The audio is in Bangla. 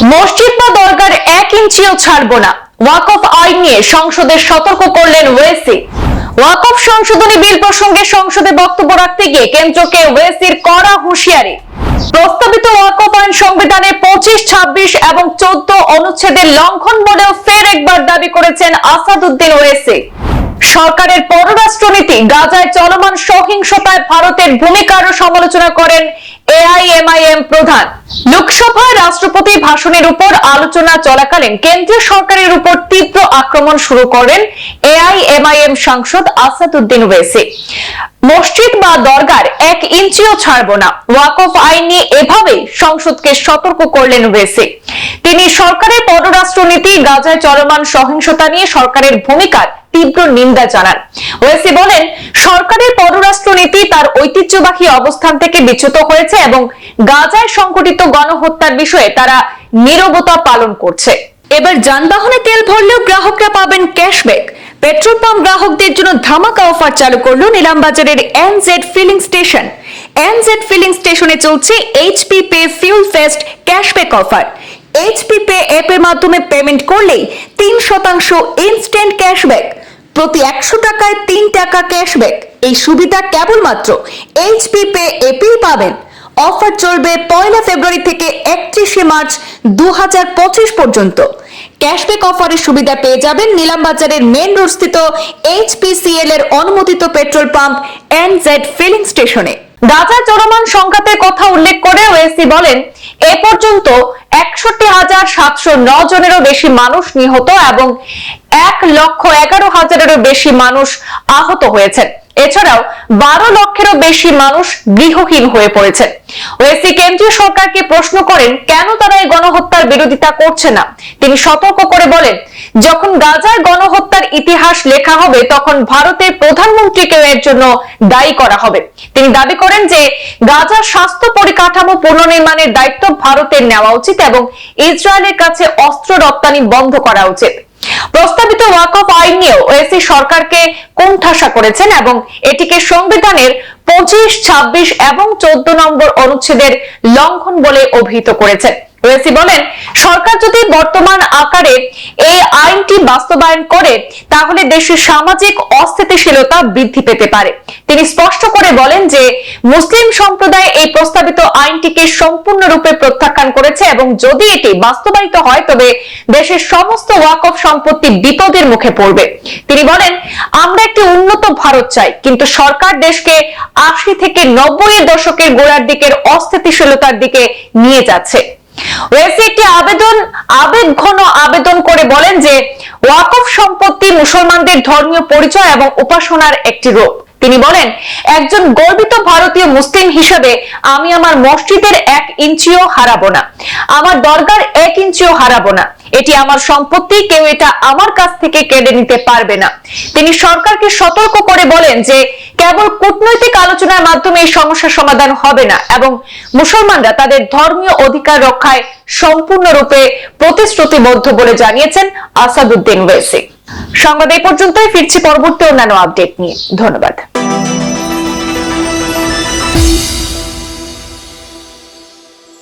মসজিদ বা দরগার এক ইঞ্চিও ছাড়বো না। ওয়াকফ আইন নিয়ে সংসদে সতর্ক করলেন ওয়েসি। ওয়াকফ সংশোধনী বিল প্রসঙ্গে সংসদে বক্তব্য রাখতে গিয়ে কেন্দ্রকে ওয়েসির কড়া হুঁশিয়ারি। প্রস্তাবিত ওয়াকফ আইন সংবিধানের পঁচিশ, ছাব্বিশ এবং চোদ্দ অনুচ্ছেদের লঙ্ঘন বলেও ফের একবার দাবি করেছেন আসাদুদ্দিন ওয়েসি। সরকারের পররাষ্ট্রনীতি, গাজায় চলমান সহিংসতায় ভারতের ভূমিকারও সমালোচনা করেন এআইএমআইএম প্রধান। লোকসভায় রাষ্ট্রপতি ভাষণের উপর আলোচনা চলাকালীন কেন্দ্রীয় সরকারের উপর তীব্র আক্রমণ শুরু করেন এআইএমআইএম সাংসদ আসাদুদ্দিন ওয়েসি মসজিদ বা দরগার এক ইঞ্চিও ছাড়ব না। ওয়াকফ আইন নিয়ে এভাবেই সংসদকে সতর্ক করলেন ওয়েসি তিনি সরকারের পররাষ্ট্রনীতি গাজায় চলমান সহিংসতা নিয়ে সরকারের ভূমিকার তীব্র নিন্দা জানান। ওয়েসি বলেন, সরকারের পররাষ্ট্রনীতি তার ঐতিহ্যবাহী অবস্থান থেকে বিচ্যুত হয়েছে এবং গাজায় সংঘটিত গণহত্যার বিষয়ে তারা নীরবতা পালন করছে। এবার যানবাহনে তেল ভরলেও গ্রাহকরা পাবেন ক্যাশব্যাক। পেট্রোল পাম্প গ্রাহকদের জন্য ধামাকা অফার চালু করল নিলামবাজারের NZ filling station NZ filling স্টেশনে চলছে HP pay fuel fest cashback offer HP pay অ্যাপের মাধ্যমে পেমেন্ট করলেই তিন শতাংশ ইনস্ট্যান্ট ক্যাশব্যাক প্রতি একশো টাকায় তিন টাকা ক্যাশব্যাক এই সুবিধা কেবলমাত্র এইচপি পে অ্যাপেই পাবেন। অফার চলবে পয়লা ফেব্রুয়ারি থেকে একত্রিশে মার্চ দু হাজার পঁচিশ পর্যন্ত। ক্যাশব্যাক অফারের সুবিধা পেয়ে যাবেন নিলামবাজারের মেন রোড স্থিত এইচপিসিএল এর অনুমোদিত পেট্রোল পাম্প এনজেড ফিলিং স্টেশনে। গাজা চলমান সংঘাতের কথা উল্লেখ করে ওয়েসি বলেন, এ পর্যন্ত একষট্টি হাজার সাতশো ন জনেরও বেশি মানুষ নিহত এবং এক লক্ষ এগারো হাজারেরও বেশি মানুষ আহত হয়েছেন। এছাড়াও বারো লক্ষেরও বেশি মানুষ গৃহহীন হয়ে পড়েছে। ওয়েসি কেন্দ্রীয় সরকারকে প্রশ্ন করেন, কেন তারা এই গণহত্যার বিরোধিতা করছে না? তিনি সতর্ক করে বলেন, যখন গাজার গণহত্যার ইতিহাস লেখা হবে, তখন ভারতের প্রধানমন্ত্রীকেও এর জন্য দায়ী করা হবে। তিনি দাবি করেন যে, গাজার স্বাস্থ্য পরিকাঠামো পুনর্নির্মাণের দায়িত্ব ভারতের নেওয়া উচিত এবং ইসরায়েলের কাছে অস্ত্র রপ্তানি বন্ধ করা উচিত। প্রস্তাবিত ওয়াকফ আইন নিয়েও ওএসি সরকারকে কোণঠাসা করেছেন এবং এটিকে সংবিধানের পঁচিশ, ছাব্বিশ এবং চোদ্দ নম্বর অনুচ্ছেদের লঙ্ঘন বলে অভিহিত করেছেন। ওয়েসি বলেন, সরকার যদি বর্তমান আকারে এই আইনটি বাস্তবায়ন করে, তাহলে দেশের সামাজিক অস্থিতিশীলতা বৃদ্ধি পেতে পারে। তিনি স্পষ্ট করে বলেন যে, মুসলিম সম্প্রদায় এই প্রস্তাবিত আইনটিকে সম্পূর্ণরূপে প্রত্যাখ্যান করেছে এবং যদি এটি বাস্তবায়িত হয়, তবে দেশের সমস্ত ওয়াকফ সম্পত্তি বিপদের মুখে পড়বে। তিনি বলেন, আমরা একটি উন্নত ভারত চাই, কিন্তু সরকার দেশকে আশি থেকে নব্বই দশকের গোড়ার দিকের অস্থিতিশীলতার দিকে নিয়ে যাচ্ছে। ওয়েসি একটি আবেদন আবেগঘন আবেদন করে বলেন যে, ওয়াকফ সম্পত্তি মুসলমানদের ধর্মীয় পরিচয় এবং উপাসনার একটি রূপ। তিনি বলেন, একজন গর্বিত ভারতীয় মুসলিম হিসেবে আমি আমার মসজিদের এক ইঞ্চিও হারাবো না। আমার দরগার এক ইঞ্চিও হারাবো না। এটি আমার সম্পত্তি, কেউ এটা আমার কাছ থেকে কেড়ে নিতে পারবে না। তিনি সরকারকে সতর্ক করে বলেন যে, কেবল কূটনৈতিক আলোচনার মাধ্যমে এই সমস্যার সমাধান হবে না এবং মুসলমানরা তাদের ধর্মীয় অধিকার রক্ষায় সম্পূর্ণরূপে প্রতিশ্রুতিবদ্ধ বলে জানিয়েছেন আসাদুদ্দিন ওয়েসি। সংবাদ এই পর্যন্তই, ফিরছি পরবর্তী অন্যান্য আপডেট নিয়ে। ধন্যবাদ।